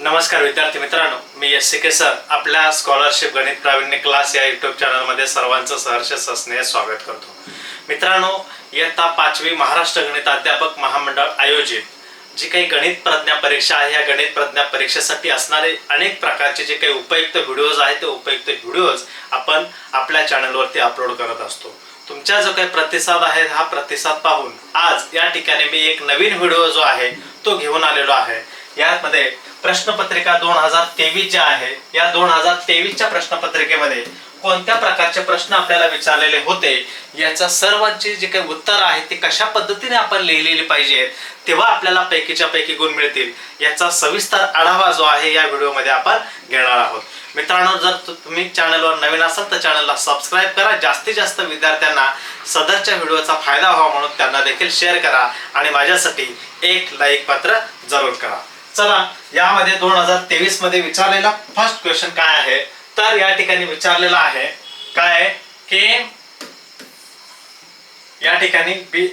नमस्कार विद्यार्थी मित्रांनो मी एस के सर. आपल्या स्कॉलरशिप गणित प्रावीण्य क्लास या युट्यूब चॅनलमध्ये सर्वांचं सहर्ष सस्नेह स्वागत करतो. मित्रांनो इयत्ता पाचवी महाराष्ट्र गणित अध्यापक महामंडळ आयोजित जी काही गणित प्रज्ञा परीक्षा आहे या गणित प्रज्ञा परीक्षेसाठी असणारे अनेक प्रकारचे जे काही उपयुक्त व्हिडिओज आहेत ते उपयुक्त व्हिडिओज आपण आपल्या चॅनलवरती अपलोड करत असतो. तुमचा जो काही प्रतिसाद आहे हा प्रतिसाद पाहून आज या ठिकाणी मी एक नवीन व्हिडिओ जो आहे तो घेऊन आलेलो आहे. यामध्ये प्रश्नपत्रिका दोन हजार तेवीस ज्या आहे या दोन हजार तेवीसच्या प्रश्नपत्रिकेमध्ये कोणत्या प्रकारचे प्रश्न आपल्याला विचारलेले होते याचा सर्वांची जे काही उत्तर आहे ते कशा पद्धतीने आपण लिहिलेली पाहिजे तेव्हा आपल्याला पैकीच्या पैकी गुण मिळतील. याचा सविस्तर आढावा जो आहे या व्हिडिओमध्ये आपण घेणार आहोत. मित्रांनो जर तुम्ही चॅनलवर नवीन असाल तर चॅनलला सबस्क्राईब करा. जास्तीत जास्त विद्यार्थ्यांना सदरच्या व्हिडिओचा फायदा व्हावा म्हणून त्यांना देखील शेअर करा आणि माझ्यासाठी एक लाईक पत्र जरूर करा. चला यामध्ये दोन हजार तेवीसमध्ये विचारलेला फर्स्ट क्वेश्चन काय आहे? तर या ठिकाणी विचारलेला आहे काय की या ठिकाणी बी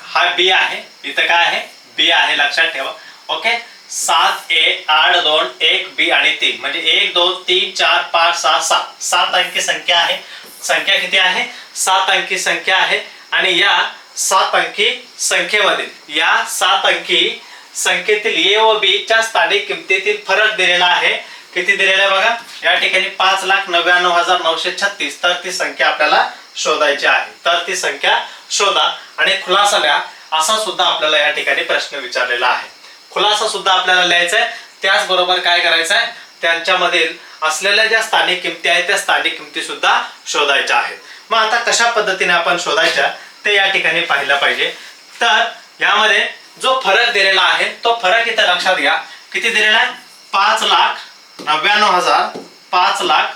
हा बी आहे इथं काय आहे? बी आहे लक्षात ठेवा. ओके सात ए आठ दोन एक बी आणि तीन. म्हणजे एक दोन तीन चार पाच सहा सात. सात अंकी संख्या आहे. संख्या किती आहे? सात अंकी संख्या आहे. आणि या सात अंकी संख्येमधील या सात अंकी संख्येतील ए व बी च्या स्थानिक किमतीतील फरक दिलेला आहे. किती दिलेला आहे बघा? या ठिकाणी पाच लाख नव्याण्णव हजार नऊशे छत्तीस. तर ती संख्या आपल्याला शोधायची आहे. तर ती संख्या शोधा आणि खुलासा लिहा असा सुद्धा आपल्याला या ठिकाणी प्रश्न विचारलेला आहे. खुलासा सुद्धा आपल्याला लिहायचा आहे. त्याचबरोबर काय करायचं आहे? त्यांच्यामधील असलेल्या ज्या स्थानिक किमती आहेत त्या स्थानिक किमती सुद्धा शोधायच्या आहेत. मग आता कशा पद्धतीने आपण शोधायच्या? ते या ठिकाणी पाहिलं पाहिजे. तर यामध्ये जो फरक दिलेला आहे तो फरक इथं लक्षात घ्या. किती दिलेला आहे? पाच लाख नव्याण्णव हजार पाच लाख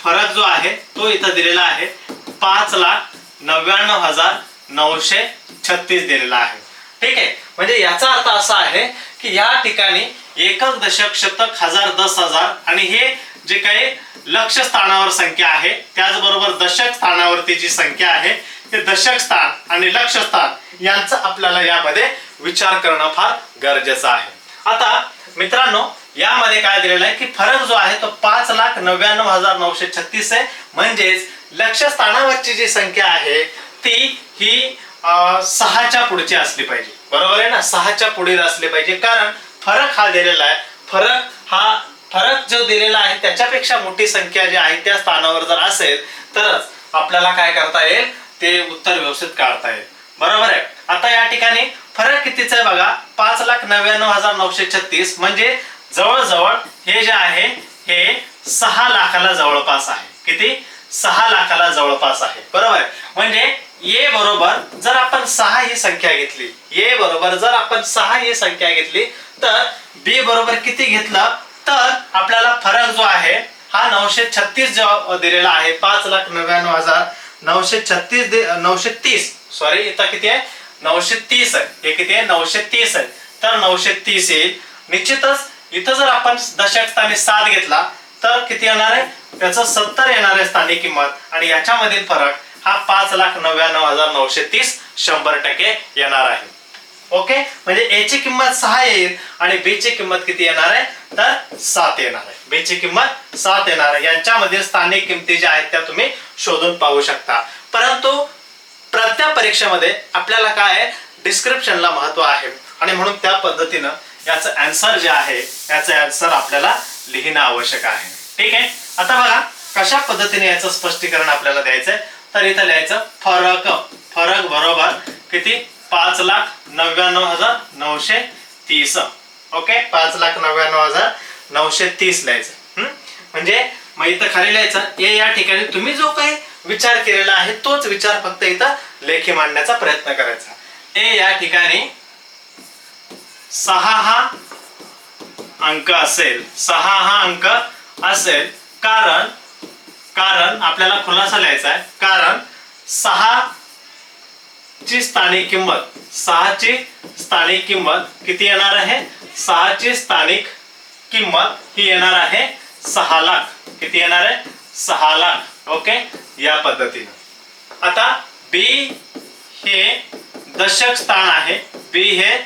फरक जो आहे तो इथं दिलेला आहे. पाच लाख नव्याण्णव हजार नऊशे छत्तीस दिलेला आहे. ठीक आहे? म्हणजे याचा अर्थ असा आहे की या ठिकाणी एकक दशक शतक हजार दस हजार आणि हे जे काही लक्ष स्थानावर संख्या आहे त्याचबरोबर दशक स्थानावरती जी संख्या आहे ते दशक स्थान आणि लक्ष स्थान यांचा आपल्याला यामध्ये विचार करणं फार गरजेचं आहे. आता मित्रांनो यामध्ये काय दिलेलं आहे की फरक जो आहे तो पाच लाख नव्याण्णव हजार नऊशे छत्तीस आहे. म्हणजेच लक्ष स्थानावरची जी संख्या आहे ती ही सहाच्या पुढची असली पाहिजे. बरोबर आहे ना? सहाच्या पुढील असली पाहिजे. कारण फरक हा दिलेला आहे. फरक हा फरक जो दिलेला आहे त्याच्यापेक्षा मोठी संख्या जी आहे त्या स्थानावर जर असेल तरच आपल्याला काय करता येईल? ते उत्तर व्यवस्थित काढता येईल. बरोबर आहे. आता या ठिकाणी फरक कितीचा आहे बघा? पाच लाख नव्याण्णव हजार नऊशे छत्तीस. म्हणजे जवळजवळ हे जे आहे हे सहा लाखाला जवळपास आहे. किती? सहा लाखाला जवळपास आहे. बरोबर आहे. म्हणजे ए बरोबर जर आपण सहा ही संख्या घेतली ए बरोबर जर आपण सहा ही संख्या घेतली तर बी बरोबर किती घेतलं? तर आपल्याला फरक जो आहे हा नऊशे छत्तीस जो दिलेला आहे पाच लाख नव्याण्णव हजार नऊशे छत्तीस नऊशे तीस. सॉरी इथं किती आहे? नऊशे तीस आहे. हे किती आहे? नऊशे तीस आहे. तर नऊशे तीस येईल. निश्चितच इथं जर आपण दशक स्थानी सात घेतला तर किती येणार आहे? त्याचं सत्तर येणार आहे स्थानिक किंमत. आणि याच्यामधील फरक हा पाच लाख नव्याण्णव हजार नऊशे तीस शंभर टक्के येणार आहे. ओके? म्हणजे ए ची किंमत सहा येईल आणि बी ची किंमत किती येणार आहे? तर सात येणार आहे. बी ची किंमत सात येणार आहे. यांच्यामध्ये स्थानिक किमती ज्या आहेत त्या तुम्ही शोधून पाहू शकता. परंतु प्रत्येक परीक्षेमध्ये आपल्याला काय आहे? डिस्क्रिप्शनला महत्त्व आहे. आणि म्हणून त्या पद्धतीनं याचं अँसर जे आहे याचं अँसर आपल्याला लिहिणं आवश्यक आहे. ठीक आहे? आता बघा कशा पद्धतीने याचं स्पष्टीकरण आपल्याला द्यायचंय? तर इथं लिहायचं फरक फरक बरोबर किती? पाच लाख नव्याण्णव हजार नऊशे तीस. ओके पाच लाख नव्याण्णव हजार नऊशे तीस लिहायचं. हम्म? म्हणजे मग इथं खाली लिहायचं. ए या ठिकाणी तुम्ही जो काही विचार केलेला आहे तोच विचार फक्त इथं लेखी मांडण्याचा प्रयत्न करायचा. ए या ठिकाणी सहा हा अंक असेल. सहा हा अंक असेल. कारण कारण आपल्याला खुलासा लिहायचा आहे. कारण सहा ची स्थानिक किंमत. सहाची स्थानिक किंमत किती येणार आहे? सहाची स्थानिक किंमत ही येणार आहे सहा लाख. किती येणार आहे? सहा लाख. ओके? या पद्धतीने. आता बी हे दशक स्थान आहे. बी हे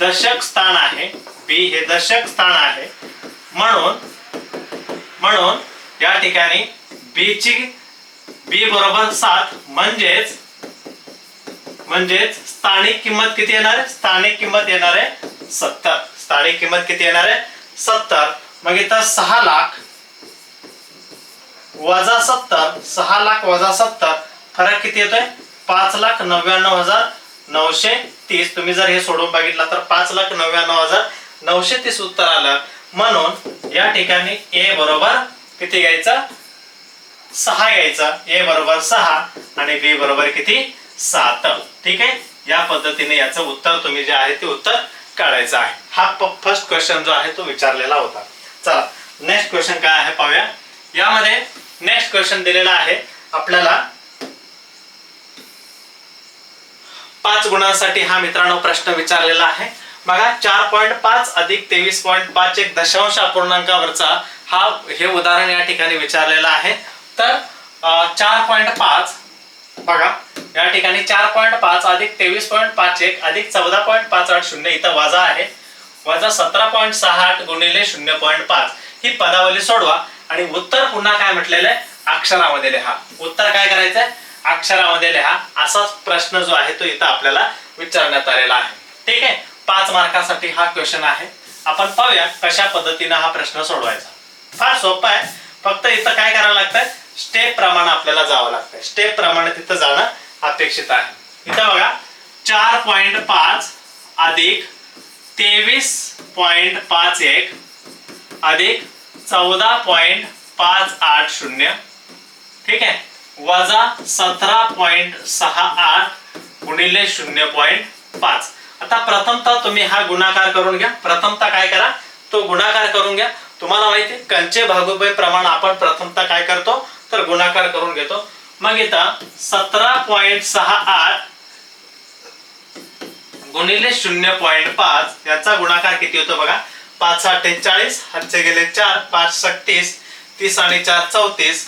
दशक स्थान आहे. बी हे दशक स्थान आहे. म्हणून म्हणून या ठिकाणी बी ची बी बरोबर सात म्हणजेच म्हणजेच स्थानिक किंमत किती येणार आहे? स्थानिक किंमत येणार आहे सत्तर. स्थानिक किंमत किती येणार आहे? सत्तर. मग इथं सहा लाख वजा सत्तर सहा लाख वजा सत्तर फरक किती येतोय? पाच लाख नव्याण्णव हजार नऊशे तीस. तुम्ही जर हे सोडून बघितलं तर पाच लाख नव्याण्णव हजार नऊशे तीस उत्तर आलं. म्हणून या ठिकाणी ए बरोबर किती घ्यायचं? सहा घ्यायचा. ए बरोबर सहा आणि बी बरोबर किती? सात. ठीक आहे? या पद्धतीने याचं उत्तर तुम्ही जे आहे ते उत्तर काढायचं आहे. हा फर्स्ट क्वेश्चन जो आहे तो विचारलेला होता. चला नेक्स्ट क्वेश्चन काय आहे पाहूया. यामध्ये नेक्स्ट क्वेश्चन दिलेला आहे आपल्याला पाच गुणांसाठी हा मित्रांनो प्रश्न विचारलेला आहे. बघा चार पॉईंट पाच अधिक तेवीस पॉईंट पाच एक दशांश अपूर्णांकावरचा हा हे उदाहरण या ठिकाणी विचारलेलं आहे. तर चार पॉईंट पाच बघा या ठिकाणी चार पॉईंट पाच अधिक तेवीस पॉईंट पाच एक अधिक चौदा पॉईंट पाच आठ शून्य इथं वजा आहे. वजा सतरा पॉईंट सहा आठ गुणिले शून्य पॉईंट पाच. ही पदावली सोडवा. आणि उत्तर पुन्हा काय म्हटलेलं आहे अक्षरामध्ये लिहा. उत्तर काय करायचंय? अक्षरामध्ये लिहा. असाच प्रश्न जो आहे तो इथं आपल्याला विचारण्यात आलेला आहे. ठीक आहे? पाच मार्कासाठी हा क्वेश्चन आहे. आपण पाहूया कशा पद्धतीनं हा प्रश्न सोडवायचा. फार सोपा आहे. फक्त इथं काय करावं लागतंय? स्टेप प्रमाणे आपल्याला जावं लागतंय. स्टेप प्रमाणे तिथं जाणं अपेक्षित आहे. इथं बघा चार पॉइंट पाच अधिक तेवीस पॉइंट पाच एक अधिक चौदा पॉइंट पाच आठ शून्य. ठीक आहे? वजा सतरा पॉइंट सहा आठ गुणिले शून्य पॉइंट पाच. आता प्रथमतः तुम्ही हा गुणाकार करून घ्या. प्रथमतः काय करा? तो गुणाकार करून घ्या. तुम्हाला माहिती कंचे भागोबय प्रमाण आपण प्रथमतः काय करतो? तर गुणाकार करून घेतो. मग इथं सतरा पॉइंट सहा आठ गुणिले शून्य पॉईंट पाच याचा गुणाकार किती होतो बघा? पाच अठ्ठेचाळीस हातचे गेले चार पाच सत्तीस तीस आणि चार चौतीस.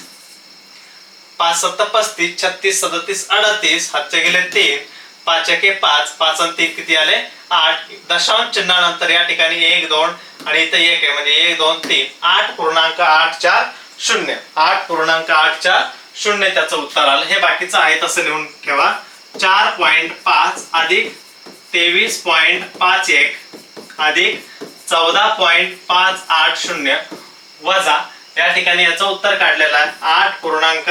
पाच सत्तर पस्तीस छत्तीस सदतीस अडतीस हातचे गेले तीन पाच एके पाच पाच आणि तीन किती आले? आठ. दशांश चिन्हानंतर या ठिकाणी एक दोन आणि इथं एक आहे म्हणजे एक दोन तीन. आठ पूर्णांक आठ चार शून्य. आठ पूर्णांक आठ चार शून्य त्याचं उत्तर आलं. हे बाकीचं आहे तसं लिहून ठेवा. चार पॉईंट पाच अधिक तेवीस पॉईंट पाच एक अधिक चौदा पॉईंट पाच आठ शून्य वजा. या ठिकाणी याचं उत्तर काढलेलं आहे. आठ पूर्णांक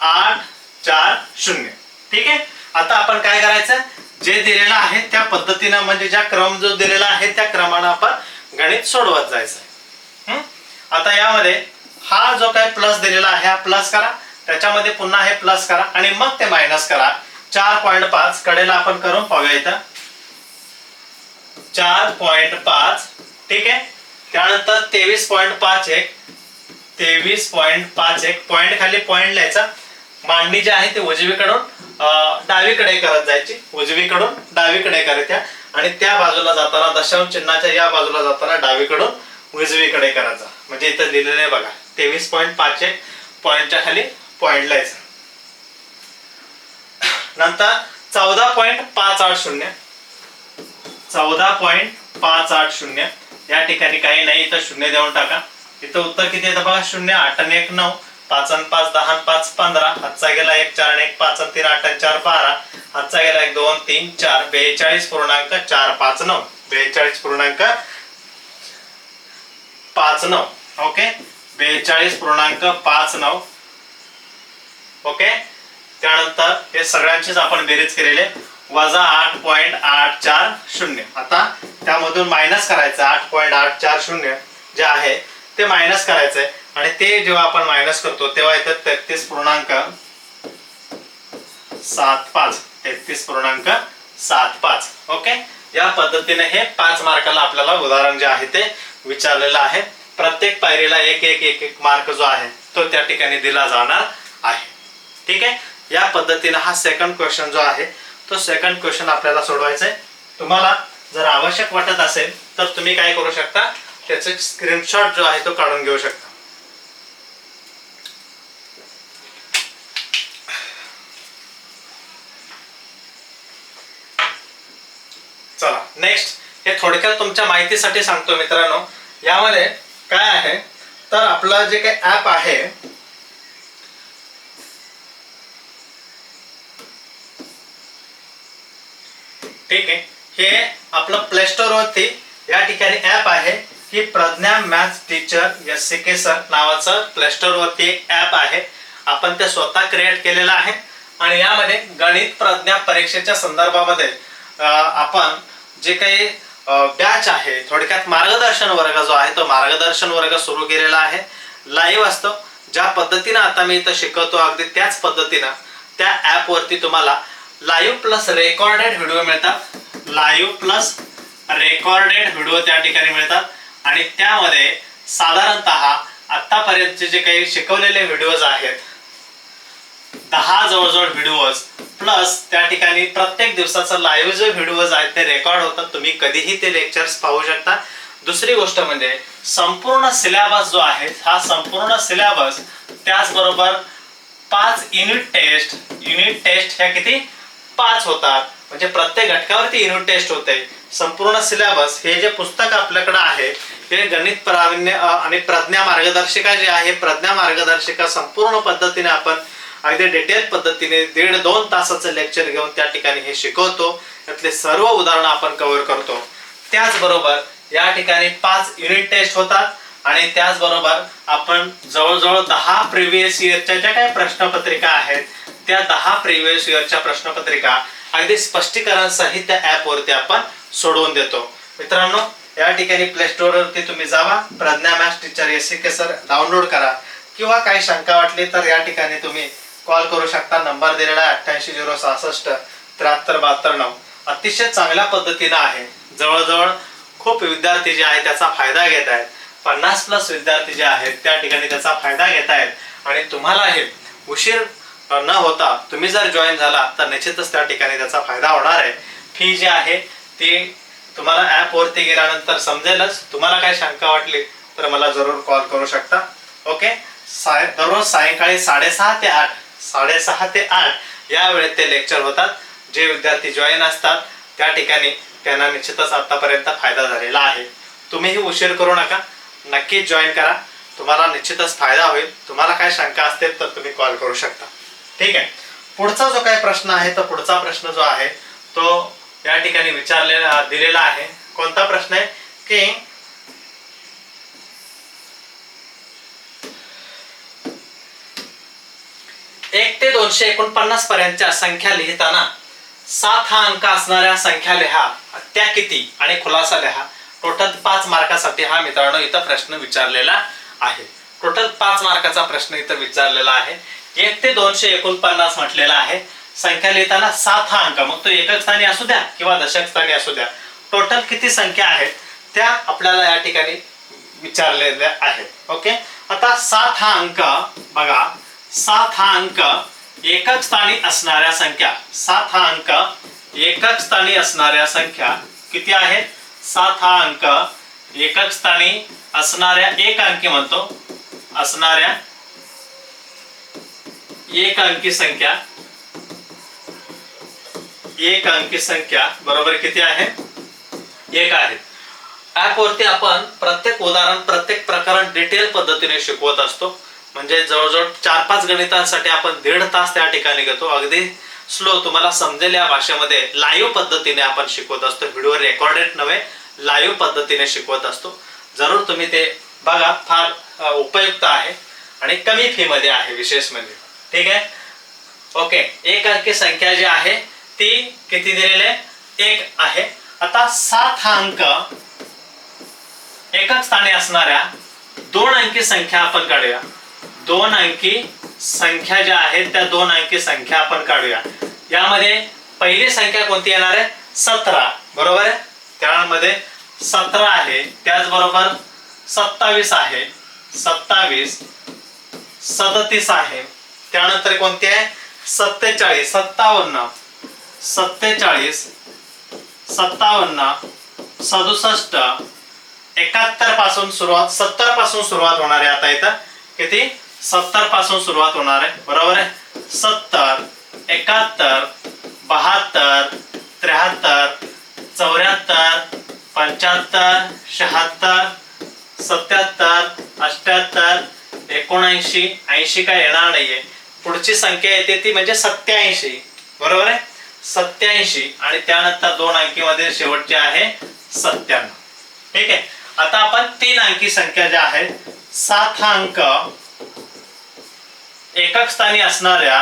आठ चार शून्य. ठीक आहे? आता आपण काय करायचं? जे दिलेलं आहे त्या पद्धतीनं म्हणजे ज्या क्रम जो दिलेला आहे त्या क्रमानं आपण गणित सोडवत जायचं आहे. आता यामध्ये हा जो काय प्लस दिलेला आहे हा प्लस करा. त्याच्यामध्ये पुन्हा हे प्लस करा. आणि मग ते मायनस करा. चार पॉईंट पाच कडेला आपण करून पाहूया इथं. चार पॉईंट पाच. ठीक आहे? त्यानंतर तेवीस पॉईंट पाच एक. तेवीस पॉईंट पाच एक. पॉईंट खाली पॉईंट लिहायचा. मांडणी जी आहे ती उजवीकडून डावीकडे करत जायची. उजवीकडून डावीकडे करायच्या आणि त्या बाजूला जाताना दशांश चिन्हाच्या या बाजूला जाताना डावीकडून उजवीकडे करायचा. म्हणजे इथं दिलेलं आहे बघा. तेवीस पॉईंट पाच एक पॉईंटच्या खाली पॉईंटला यायचं. नंतर चौदा पॉईंट पाच आठ शून्य. चौदा पॉईंट पाच आठ शून्य. या ठिकाणी काही नाही इथं शून्य देऊन टाका. इथं उत्तर किती येतं बघा? शून्य आठ आणि एक नऊ. पाच आणि पाच दहा आणि पाच पंधरा. हातचा गेला एक चार आणि एक पाच आणि तीन आठ आणि चार बारा. हातचा गेला एक दोन तीन चार. बेचाळीस पूर्णांक चार पाच नऊ. बेचाळीस पूर्णांक पाच नऊ. ओके? बेचाळीस पूर्णांक पाच नऊ. ओके? त्यानंतर हे सगळ्यांचीच आपण बेरीज केलेले. वजा आठ पॉईंट आठ चार शून्य. आता त्यामधून मायनस करायचं आठ पॉईंट आठ चार शून्य जे आहे ते मायनस करायचंय. आणि ते जेव्हा आपण मायनस करतो तेव्हा येतात तेहतीस पूर्णांक सात पाच. तेहतीस पूर्णांक सात पाच. ओके? या पद्धतीने हे पाच मार्काला आपल्याला उदाहरण जे आहे ते विचारलेला आहे. प्रत्येक पायरीला एक एक एक एक मार्क जो आहे तो त्या ठिकाणी दिला जाणार आहे. ठीक आहे? या पद्धतीने हा सेकंड क्वेश्चन जो आहे तो सेकंड क्वेश्चन आपल्याला सोडवायचा आहे तुम्हाला जर आवश्यक वाटत असेल तर तुम्ही काय करू शकता? त्याचे स्क्रीनशॉट जो आहे तो काढून घेऊ शकता. चला नेक्स्ट हे थोडक्यात तुमच्या माहितीसाठी सांगतो मित्रांनो. यामध्ये काय आहे? तर आपलं जे काही ॲप आहे ठीक आहे. हे आपलं प्ले स्टोर वरती या ठिकाणी ऍप आहे. की Pragya maths teacher S C K sir नावाचं प्ले स्टोर वरती एक ऍप आहे. आपण ते स्वतः क्रिएट केलेलं आहे. आणि यामध्ये गणित प्रज्ञा परीक्षेच्या संदर्भामध्ये आपण जे काही बॅच आहे. थोडक्यात मार्गदर्शन वर्ग जो आहे तो मार्गदर्शन वर्ग सुरू केलेला आहे. लाईव्ह असतो. ज्या पद्धतीनं आता मी इथं शिकवतो अगदी त्याच पद्धतीनं त्या ऍप वरती तुम्हाला लाईव्ह प्लस रेकॉर्डेड व्हिडिओ मिळतात. लाईव्ह प्लस रेकॉर्डेड व्हिडिओ त्या ठिकाणी मिळतात. आणि त्यामध्ये साधारणतः आतापर्यंतचे जे काही शिकवलेले व्हिडिओज आहेत दहा जवळजवळ व्हिडिओज प्लस त्या ठिकाणी प्रत्येक दिवसाचा लाईव्ह जे व्हिडिओज आहेत ते रेकॉर्ड होतात. तुम्ही कधीही ते लेक्चर्स पाहू शकता. दुसरी गोष्ट म्हणजे संपूर्ण सिलेबस जो आहे हा संपूर्ण सिलेबस त्याचबरोबर पाच युनिट टेस्ट युनिट टेस्ट ह्या किती? पाच होतात. म्हणजे प्रत्येक घटकावरती युनिट टेस्ट होते. संपूर्ण सिलेबस हे जे पुस्तक आपल्याकडे आहे हे गणित प्रावीण्य आणि प्रज्ञा मार्गदर्शिका जे आहे प्रज्ञा मार्गदर्शिका संपूर्ण पद्धतीने आपण अगदी डिटेल पद्धतीने दीड दोन तासाचं लेक्चर घेऊन त्या ठिकाणी हे शिकवतो. यातले सर्व उदाहरणं आपण कव्हर करतो. त्याचबरोबर या ठिकाणी पाच युनिट टेस्ट होतात आणि त्याचबरोबर आपण जवळजवळ दहा प्रिव्हियस इयरच्या ज्या काही प्रश्नपत्रिका आहेत त्या दहा प्रिव्हियस इयरच्या प्रश्नपत्रिका अगदी स्पष्टीकरण सहित त्या ॲपवरती आपण सोडवून देतो. मित्रांनो या ठिकाणी प्ले स्टोर वरती तुम्ही जावा Pragya maths teacher S C K sir download करा. किंवा काही शंका वाटली तर या ठिकाणी तुम्ही कॉल करू शकता. नंबर दिलेला आहे अठ्ठ्याऐंशी झिरो सहासष्ट त्र्याहत्तर बहात्तर नऊ. अतिशय चांगल्या पद्धतीनं आहे. जवळजवळ खूप विद्यार्थी जे आहेत त्याचा फायदा घेत आहेत. पन्नास प्लस विद्यार्थी जे आहेत त्या ठिकाणी त्याचा फायदा घेत आहेत. आणि तुम्हाला हे उशीर न होता तुम्ही जर जॉईन झाला तर निश्चितच त्या ठिकाणी त्याचा फायदा होणार आहे. फी जी आहे ती तुम्हाला ॲपवरती गेल्यानंतर समजेलच. तुम्हाला काय शंका वाटली तर मला जरूर कॉल करू शकता. ओके साय दररोज सायंकाळी साडेसहा ते आठ साडेसहा ते आठ या वेळेत ते लेक्चर होतात. जे विद्यार्थी जॉईन असतात त्या ठिकाणी त्यांना निश्चितच आतापर्यंत फायदा झालेला आहे. तुम्हीही उशीर करू नका. नक्कीच जॉईन करा. तुम्हाला निश्चितच फायदा होईल. तुम्हाला काय शंका असतील तर तुम्ही कॉल करू शकता. ठीक आहे. पुढचा जो काही प्रश्न आहे तो पुढचा प्रश्न जो आहे तो या ठिकाणी विचारलेला दिलेला आहे. कोणता प्रश्न आहे? की एक ते दोनशे एकोणपन्नास पर्यंतच्या संख्या लिहिताना सात हा अंक असणाऱ्या संख्या लिहा त्या किती आणि खुलासा लिहा. टोटल पाच मार्कासाठी हा मित्रांनो इथं प्रश्न विचारलेला आहे. टोटल पाच मार्काचा प्रश्न इथं विचारलेला आहे. एक ते दोनशे एकोणपन्नास म्हटलेला आहे. संख्या लिहिताना सात हा अंक. मग तो एकक स्थानी असू द्या किंवा दशक स्थानी असू द्या. टोटल किती संख्या आहेत त्या आपल्याला या ठिकाणी विचारलेल्या आहेत. ओके? आता सात हा अंक बघा. सात हा अंक एकक स्थानी असणाऱ्या संख्या. सात हा अंक एकक स्थानी असणाऱ्या संख्या किती आहेत? सात हा अंक एकक स्थानी असणाऱ्या एक अंकी म्हणतो. असणाऱ्या एक अंकी संख्या. एक अंकी संख्या बरोबर किती आहे? एक आहे. ऍप वरती आपण प्रत्येक उदाहरण प्रत्येक प्रकरण डिटेल पद्धतीने शिकवत असतो. म्हणजे जवळजवळ चार पाच गणितांसाठी आपण दीड तास त्या ठिकाणी घेतो. अगदी स्लो तुम्हाला समजेल या भाषेमध्ये लाईव्ह पद्धतीने आपण शिकवत असतो. व्हिडिओ रेकॉर्डेड नव्हे लाईव्ह पद्धतीने शिकवत असतो. जरूर तुम्ही ते बघा. फार उपयुक्त आहे आणि कमी फी मध्ये आहे विशेष म्हणजे. ठीक आहे? ओके एक अंकी संख्या जी आहे ती किती दिलेली आहे? एक आहे. आता सात हा अंक एकक स्थानी असणाऱ्या दोन अंकी संख्या आपण काढूया. दोन अंकी संख्या ज्या आहेत त्या दोन अंकी संख्या आपण काढूया. यामध्ये पहिली संख्या कोणती येणार आहे? सतरा. बरोबर आहे? त्यामध्ये सतरा आहे. त्याचबरोबर सत्तावीस आहे. सत्तावीस सदतीस आहे. त्यानंतर कोणती आहे? सत्तेचाळीस सत्तावन्न सत्तेचाळीस सत्तावन्न सदुसष्ट. एकाहत्तरपासून सुरुवात सत्तरपासून सुरुवात होणार आहे आता इथं. किती? सत्तरपासून सुरुवात होणार आहे. बरोबर आहे? सत्तर एकाहत्तर बहात्तर त्र्याहत्तर चौऱ्याहत्तर पंच्याहत्तर शहात्तर सत्याहत्तर अष्ट्याहत्तर एकोणऐंशी ऐंशी काय येणार नाहीये. पुढची संख्या येते ती म्हणजे सत्याऐंशी बरोबर आहे? सत्याऐंशी आणि त्यानंतर दोन अंकीमध्ये शेवटचे आहे सत्त्याण्णव. ठीक आहे? आता आपण तीन अंकी संख्या ज्या आहेत सात हा अंक एकक स्थानी असणाऱ्या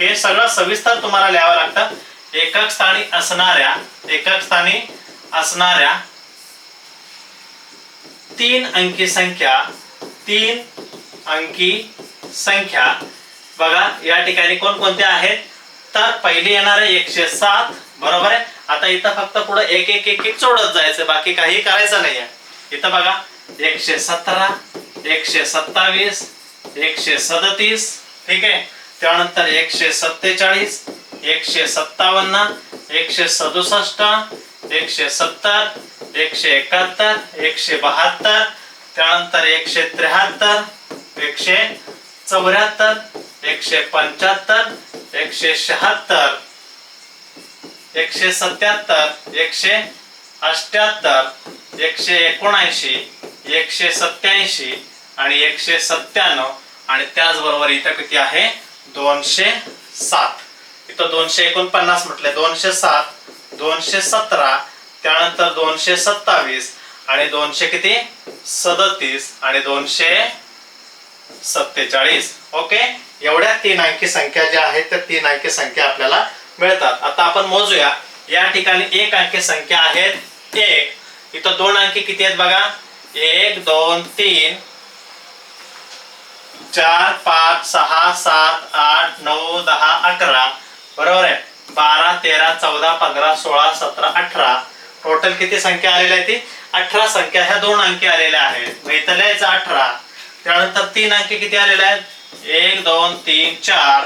हे सगळं सविस्तर तुम्हाला लिहावं लागतं. एकक स्थानी असणाऱ्या एकक स्थानी असणाऱ्या तीन अंकी संख्या तीन अंकी संख्या. बघा या ठिकाणी कोणकोणत्या आहेत? तर पहिली येणार आहे एकशे सात बरोबर आहे? आता इथं फक्त पुढे एक एक एक एक जोडत जायचं बाकी काही करायचं नाहीये. इथं बघा एकशे सतरा एकशे सत्तावीस एकशे सदतीस ठीक आहे? त्यानंतर एकशे सत्तेचाळीस एकशे सत्तावन्न एकशे सदुसष्ट एकशे सत्तर एकशे एकाहत्तर एकशे बहात्तर त्यानंतर एकशे त्र्याहत्तर एकशे चौऱ्याहत्तर एकशे पंच्याहत्तर एकशे शहात्तर एकशे सत्याहत्तर एकशे अष्ट्याहत्तर एकशे एकोणऐंशी एकशे सत्याऐंशी आणि एकशे सत्त्याण्णव. आणि त्याचबरोबर इथं किती आहे? दोनशे सात. इथं दोनशे एकोणपन्नास म्हटले दोनशे सात दोनशे सतरा त्यानंतर दोनशे सत्तावीस आणि दोनशे किती? सदतीस आणि दोनशे सत्तेचाळीस. ओके? एवढ्या तीन अंकी संख्या ज्या आहेत त्या तीन अंकी संख्या आपल्याला मिळतात. आता आपण मोजूया. या ठिकाणी एक अंकी संख्या आहेत एक. इथं दोन अंकी किती आहेत बघा? एक दोन तीन. चार पाच सहा सात आठ नऊ दहा अकरा. बरोबर आहे. बारा तेरा चौदा पंधरा सोळा सतरा अठरा. टोटल किती संख्या आलेल्या आहे ती? अठरा संख्या. ह्या दोन अंकी आलेल्या आहेत. मैतल्याच अठरा. त्यानंतर तीन अंकी किती आलेल्या आहेत? एक दोन तीन चार.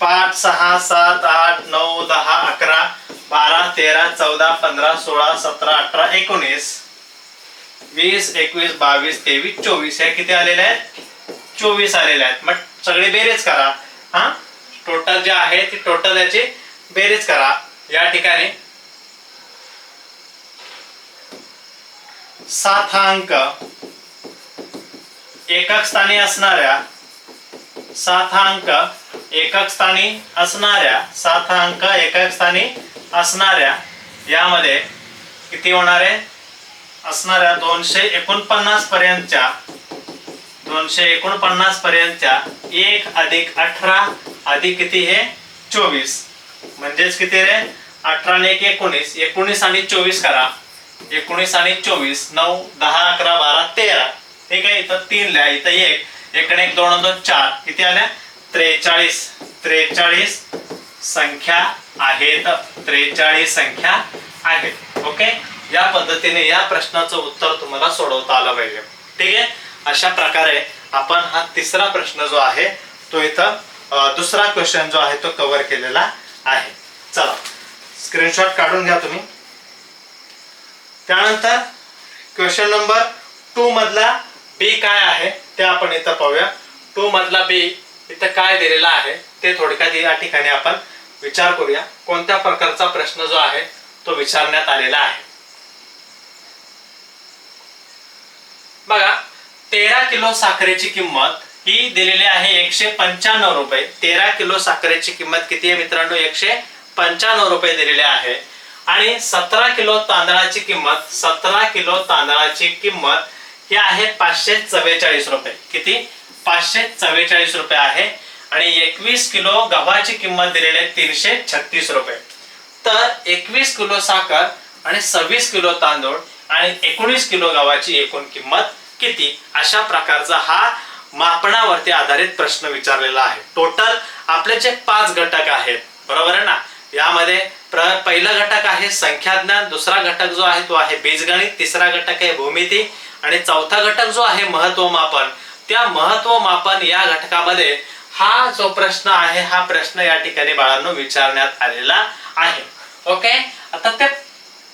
पाच सहा सात आठ नऊ दहा अकरा. बारा तेरा चौदा पंधरा सोळा सतरा अठरा एकोणीस. वीस एकवीस बावीस तेवीस चोवीस हे किती आलेले आहेत? चोवीस आलेले आहेत. मग सगळे बेरीज करा. हा? टोटल जे आहे ती टोटल याची बेरीज करा. या ठिकाणी सात हा अंक. एकक स्थानी असणाऱ्या सात हा अंक एकक स्थानी असणाऱ्या सात हा अंक एकक स्थानी असणाऱ्या यामध्ये किती होणार आहे? असणाऱ्या दोनशे एकोणपन्नास पर्यंतच्या दोनशे एकोणपन्नास पर्यंतच्या एक अधिक अठरा अधिक किती हे? चोवीस. म्हणजेच किती रे? अठरा आणि एक एकोणीस. एकोणीस आणि चोवीस करा. एकोणीस आणि चोवीस नऊ दहा अकरा बारा तेरा. ठीक आहे? इथं तीन लिहा. इथं एक. एक एक दोन दोन चार. किती आल्या? त्रेचाळीस. त्रेचाळीस संख्या आहेत. त्रेचाळीस संख्या आहेत. ओके? या पद्धतीने या प्रश्नाचं उत्तर तुम्हाला सोडवता आलं पाहिजे. ठीक आहे? अशा प्रकारे आपण हा तिसरा प्रश्न जो आहे तो इथं दुसरा क्वेश्चन जो आहे तो कव्हर केलेला आहे. चला स्क्रीनशॉट काढून घ्या तुम्ही. त्यानंतर क्वेश्चन नंबर टू मधला बी काय आहे ते आपण इथं पाहूया. टू मधला बी इथं काय दिलेला आहे ते थोडक्यात या ठिकाणी आपण विचार करूया. कोणत्या प्रकारचा प्रश्न जो आहे तो विचारण्यात आलेला आहे? बघा तेरा किलो साखरेची किंमत ही दिलेली आहे एकशे पंच्याण्णव रुपये. तेरा किलो साखरेची किंमत किती आहे मित्रांनो? एकशे पंच्याण्णव रुपये दिलेली आहे. आणि सतरा किलो तांदळाची किंमत सतरा किलो तांदळाची किंमत ही आहे पाचशे चव्वेचाळीस रुपये. किती? पाचशे चव्वेचाळीस रुपये आहे. आणि एकवीस किलो गव्हाची किंमत दिलेली आहे तीनशे छत्तीस रुपये. तर एकवीस किलो साखर आणि सव्वीस किलो तांदूळ आणि एकोणीस किलो गव्हाची एकूण किंमत किती? अशा प्रकारचा हा मापनावरती आधारित प्रश्न विचारलेला आहे. टोटल आपले जे पाच घटक आहेत बरोबर आहे ना? यामध्ये प्र पहिला घटक आहे संख्याज्ञान दुसरा घटक जो आहे तो आहे बीजगणित तिसरा घटक आहे भूमिती आणि चौथा घटक जो आहे महत्त्व मापन त्या महत्त्व मापन या घटकामध्ये हा जो प्रश्न आहे हा प्रश्न या ठिकाणी बाळांनो विचारण्यात आलेला आहे. ओके आता ते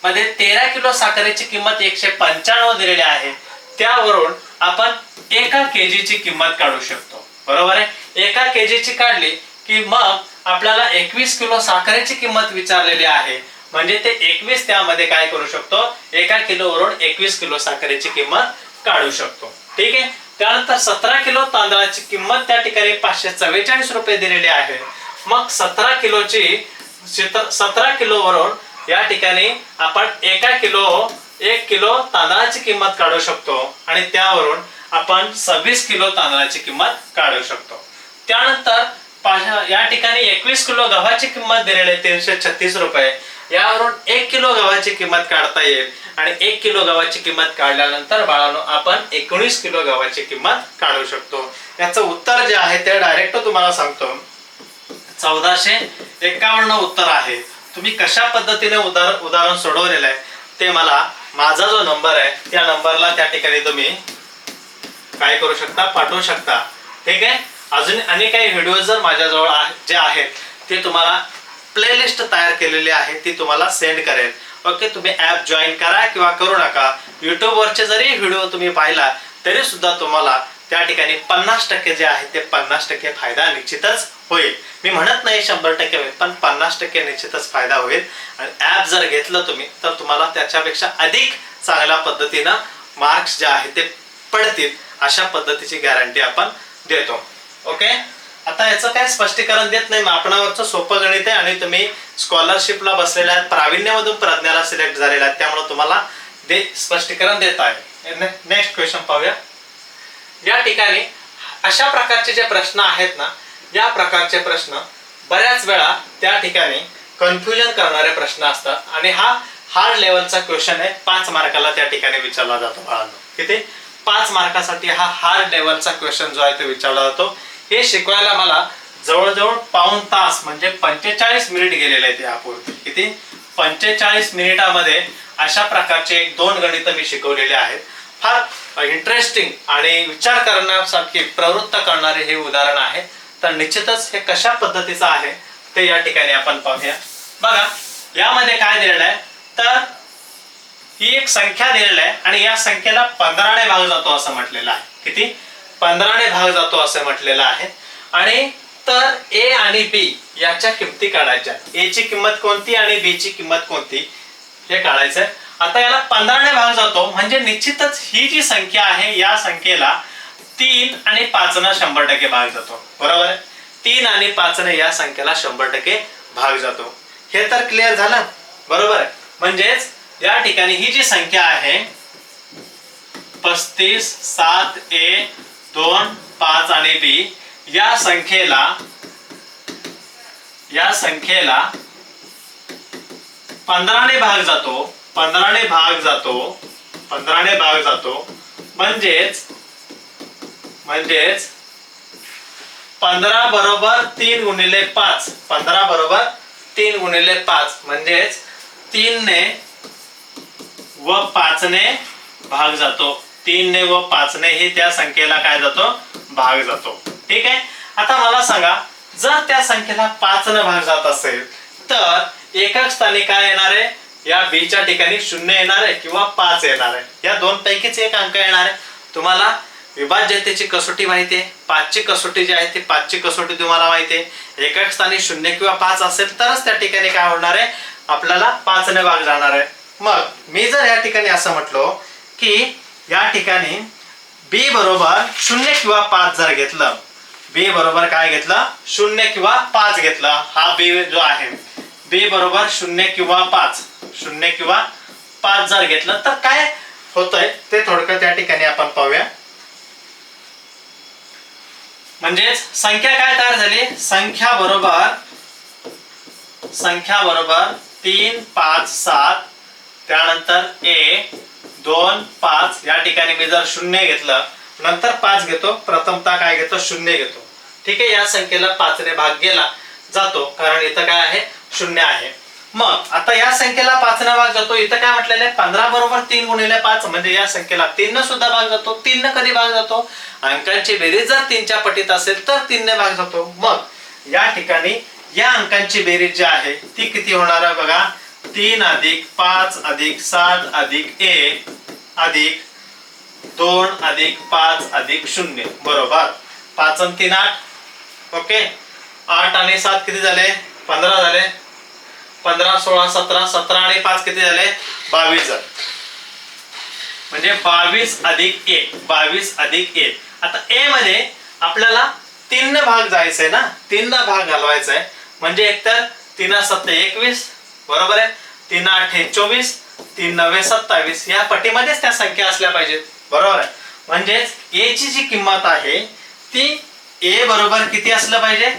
मध्ये तेरा किलो साखरेची किंमत एकशे पंच्याण्णव दिलेली आहे. त्यावरून आपण एका केजीची किंमत काढू शकतो. बरोबर आहे? एका केजीची काढली की मग आपल्याला एकवीस किलो साखरेची किंमत विचारलेली आहे. म्हणजे ते एकवीस त्यामध्ये काय करू शकतो? एका किलोवरून एकवीस किलो साखरेची किंमत काढू शकतो. ठीक आहे? त्यानंतर सतरा किलो तांदळाची किंमत त्या ठिकाणी पाचशे चव्वेचाळीस रुपये दिलेली आहे. मग सतरा किलोची सतरा किलोवरून या ठिकाणी आपण एका किलो एक किलो तांदळाची किंमत काढू शकतो आणि त्यावरून आपण सव्वीस किलो तांदळाची किंमत काढू शकतो. त्यानंतर या ठिकाणी एकवीस किलो गव्हाची किंमत दिलेली आहे तीनशे छत्तीस रुपये. यावरून एक किलो गव्हाची किंमत काढता येईल आणि एक किलो गव्हाची किंमत काढल्यानंतर बाळांनो आपण एकोणीस किलो गव्हाची किंमत काढू शकतो. याचं उत्तर जे आहे ते डायरेक्ट तुम्हाला सांगतो. चौदाशे एकावन्न उत्तर आहे. तुम्ही कशा पद्धतीने उदाहरण उदाहरण सोडवलेलं आहे ते मला माझा जो नंबर आहे त्या नंबरला त्या ठिकाणी तुम्ही काय करू शकता पाठवू शकता. ठीक आहे? अजून अनेक काही व्हिडिओ जर माझ्याजवळ जे आहेत ते तुम्हाला प्लेलिस्ट तयार केलेली आहे ती तुम्हाला सेंड करेल. ओके? तुम्ही ऍप जॉईन करा किंवा करू नका. युट्यूबवरचे जरी व्हिडिओ तुम्ही पाहिला तरी सुद्धा तुम्हाला त्या ठिकाणी पन्नास टक्के जे आहे ते पन्नास टक्के फायदा निश्चितच होईल. मी म्हणत नाही शंभर टक्के होईल पण पन्नास टक्के निश्चितच फायदा होईल. आणि ऍप जर घेतलं तुम्ही तर तुम्हाला त्याच्यापेक्षा अधिक चांगल्या पद्धतीनं मार्क्स जे आहे ते पडतील अशा पद्धतीची गॅरंटी आपण देतो. ओके आता याचं काय स्पष्टीकरण देत नाही मापणावरचं सोपं गणित आहे आणि तुम्ही स्कॉलरशिपला बसलेल्या आहेत प्रावीण्यमधून प्रज्ञाला सिलेक्ट झालेला आहेत त्यामुळे तुम्हाला ते स्पष्टीकरण देत आहे. नेक्स्ट क्वेश्चन पाहूया. या ठिकाणी अशा प्रकारचे जे प्रश्न आहेत ना या प्रकारचे प्रश्न बऱ्याच वेळा त्या ठिकाणी कन्फ्युजन करणारे प्रश्न असतात. आणि हा हार्ड लेवलचा क्वेश्चन आहे. पाच मार्काला त्या ठिकाणी विचारला जातो. बाळांनो किती? पाच मार्कासाठी हा हार्ड लेवलचा क्वेश्चन जो आहे तो विचारला जातो. हे शिकवायला मला जवळजवळ पाऊण तास म्हणजे पंचेचाळीस मिनिट गेलेले आहेत यापूर्वी किती? पंचेचाळीस मिनिटामध्ये अशा प्रकारचे एक दोन गणित मी शिकवलेले आहेत. फार इंटरेस्टिंग आणि विचार करण्यासारखी प्रवृत्त करणारे हे उदाहरण आहे. तर निश्चितच हे कशा पद्धतीचं आहे ते या ठिकाणी आपण पाहूया. बघा यामध्ये काय दिलेलं आहे? तर ही एक संख्या दिलेली आहे आणि या संख्येला पंधराने भाग जातो असं म्हटलेलं आहे. किती? पंधराने भाग जातो असं म्हटलेलं आहे. आणि तर ए आणि बी याच्या किमती काढायच्या. ए ची किंमत कोणती आणि बी ची किंमत कोणती हे काढायचंय. आता याला पंधराने भाग जातो. म्हणजे निश्चितच ही जी संख्या आहे या संख्येला तीन आणि पाचनं शंभर टक्के भाग जातो. बरोबर? आहे तीन आणि पाचने या संख्येला शंभर टक्के भाग जातो. हे तर क्लिअर झालं? बरोबर? आहे म्हणजेच या ठिकाणी ही जी संख्या आहे पस्तीस सात ए दोन पाच आणि बी या संख्येला या संख्येला पंधराने भाग जातो. पंधराने भाग जातो. पंधराने भाग जातो. म्हणजेच म्हणजेच पंधरा बरोबर तीन गुणिले पाच. पंधरा बरोबर तीन गुणिले पाच. म्हणजेच तीनने व पाचने भाग जातो. तीनने व पाचने ही त्या संख्येला काय जातो? भाग जातो. ठीक आहे? आता मला सांगा जर त्या संख्येला पाचने भाग जात असेल तर एकाच स्थानी काय येणार आहे या बी च्या ठिकाणी शून्य येणार आहे किंवा पाच येणार आहे. या दोन पैकीच एक अंक येणार आहे. तुम्हाला विभाज्यतेची कसोटी माहिती आहे. पाचची कसोटी जी आहे ती पाचची कसोटी तुम्हाला माहिती आहे. एकक स्थानी शून्य किंवा पाच असेल तरच त्या ठिकाणी काय होणार आहे? आपल्याला पाचने भाग जाणार आहे. मग मी जर या ठिकाणी असं म्हटलो की या ठिकाणी बी बरोबर शून्य किंवा पाच जर घेतलं बी बरोबर काय घेतलं? शून्य किंवा पाच घेतलं. हा बी जो आहे. बी बरोबर शून्य किंवा पाच. शून्य किंवा पाच जर घेतलं तर काय होतंय? ते थोडकं त्या ठिकाणी आपण पाहूया. म्हणजेच संख्या काय तयार झाली? संख्या बरोबर संख्या बरोबर तीन पाच सात त्यानंतर ए दोन पाच. या ठिकाणी मी जर शून्य घेतलं नंतर पाच घेतो. प्रथमता काय घेतो? शून्य घेतो. ठीक आहे? या संख्येला पाचने भाग गेला जातो. कारण इथं काय आहे? शून्य आहे. मग आता या संख्येला पाचने भाग जातो. इथं काय म्हटलेलं आहे? पंधरा बरोबर तीन गुणिले पाच म्हणजे या संख्येला तीन न सुद्धा भाग जातो. तीन न कधी भाग जातो? अंकांची बेरीज जर तीनच्या पटीत असेल तर तीनने भाग जातो. मग या ठिकाणी या अंकांची बेरीज जी आहे ती किती होणार आहे बघा? तीन अधिक पाच अधिक सात अधिक एक अधिक दोन अधिक पाच अधिक शून्य. बरोबर? पाच आणि तीन आठ. ओके? आठ आणि सात किती झाले? पंधरा झाले. पंधरा सोळा सतरा सतरा आणि पाच किती झाले? बावीस झाले. म्हणजे बावीस अधिक एक बावीस अधिक एक. आता ए मध्ये आपल्याला तीन भाग जायचंय ना? तीन भाग घालवायचा. आहे म्हणजे एकतर तीन सत्त एकवीस बरोबर आहे? तीन आठे चोवीस तीन नव्हे सत्तावीस. या पटीमध्येच त्या संख्या असल्या पाहिजेत. बरोबर आहे? म्हणजेच ए ची जी किंमत आहे ती ए बरोबर किती असलं पाहिजे?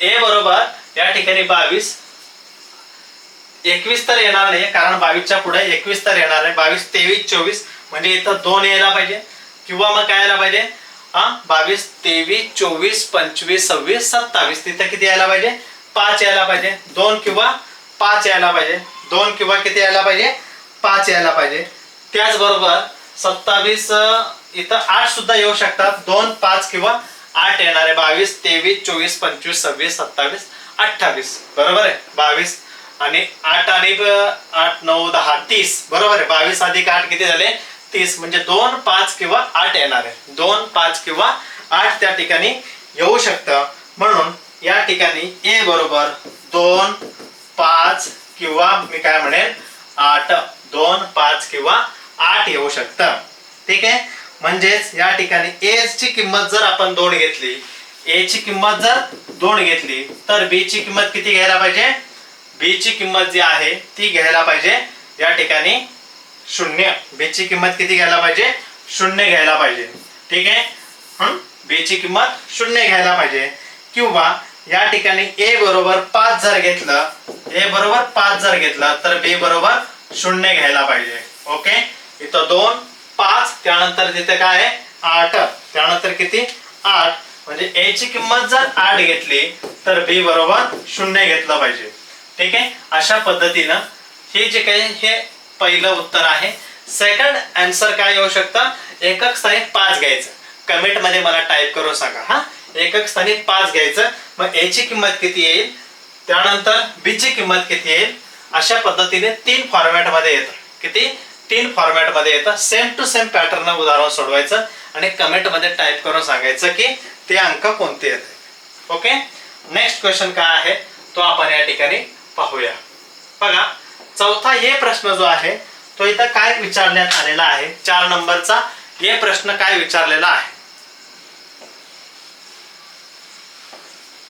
ए बरोबर या ठिकाणी बावीस एकवीस तर येणार नाही कारण बावीसच्या पुढे एकवीस तर येणार आहे बावीस तेवीस चोवीस म्हणजे इथं दोन यायला पाहिजे. किंवा मग काय यायला पाहिजे? हा बावीस तेवीस चोवीस पंचवीस सव्वीस सत्तावीस. तिथे किती यायला पाहिजे? पाच यायला पाहिजे. दोन किंवा पाच यायला पाहिजे. दोन किंवा किती यायला पाहिजे? पाच यायला पाहिजे. त्याचबरोबर सत्तावीस इथं आठ सुद्धा येऊ शकतात. दोन पाच किंवा आठ येणार आहे. बावीस तेवीस चोवीस पंचवीस सव्वीस सत्तावीस. अठ्ठावीस. बरोबर आहे? बावीस. आणि आठ आणि आठ नऊ दहा तीस. बरोबर आहे? बावीस अधिक आठ किती झाले? तीस. म्हणजे दोन पाच किंवा आठ येणार आहे. दोन पाच किंवा आठ त्या ठिकाणी येऊ शकतं. म्हणून या ठिकाणी ए बरोबर दोन पाच किंवा मी काय म्हणेन आठ. दोन पाच किंवा आठ येऊ शकतं. ठीक आहे? म्हणजेच या ठिकाणी एच ची किंमत जर आपण दोन घेतली ए ची किंमत जर दोन घेतली तर बी ची किंमत किती घ्यायला पाहिजे? बी ची किंमत जी आहे ती घ्यायला पाहिजे. या ठिकाणी शून्य. बी ची किंमत किती घ्यायला पाहिजे? शून्य घ्यायला पाहिजे. ठीक आहे? बी ची किंमत शून्य घ्यायला पाहिजे. किंवा या ठिकाणी ए बरोबर पाच जर घेतलं ए बरोबर पाच जर घेतलं तर बी बरोबर शून्य घ्यायला पाहिजे. ओके? इथं दोन पाच त्यानंतर तिथे काय आहे? आठ. त्यानंतर किती? आठ. म्हणजे ए ची किंमत जर आठ घेतली तर बी बरोबर शून्य घेतलं पाहिजे. ठीक आहे? अशा पद्धतीनं हे जे काही हे पहिलं उत्तर आहे. सेकंड आन्सर काय येऊ शकतं? एकक स्थानी पाच घ्यायचं. कमेंटमध्ये मला टाईप करून सांगा. हा? एकक स्थानी पाच घ्यायचं. मग ए ची किंमत किती येईल? त्यानंतर बी ची किंमत किती येईल? अशा पद्धतीने तीन फॉर्मॅटमध्ये येतं. किती? तीन फॉर्मॅटमध्ये येतं. सेम टू सेम पॅटर्न उदाहरण सोडवायचं. आणि कमेंटमध्ये टाईप करून सांगायचं की ते अंक कोणते येते ओके नेक्स्ट क्वेश्चन काय आहे? तो आपण या ठिकाणी पाहूया. बघा चौथा हे प्रश्न जो आहे तो इथं काय विचारण्यात आलेला आहे? चार नंबरचा हे प्रश्न काय विचारलेला आहे?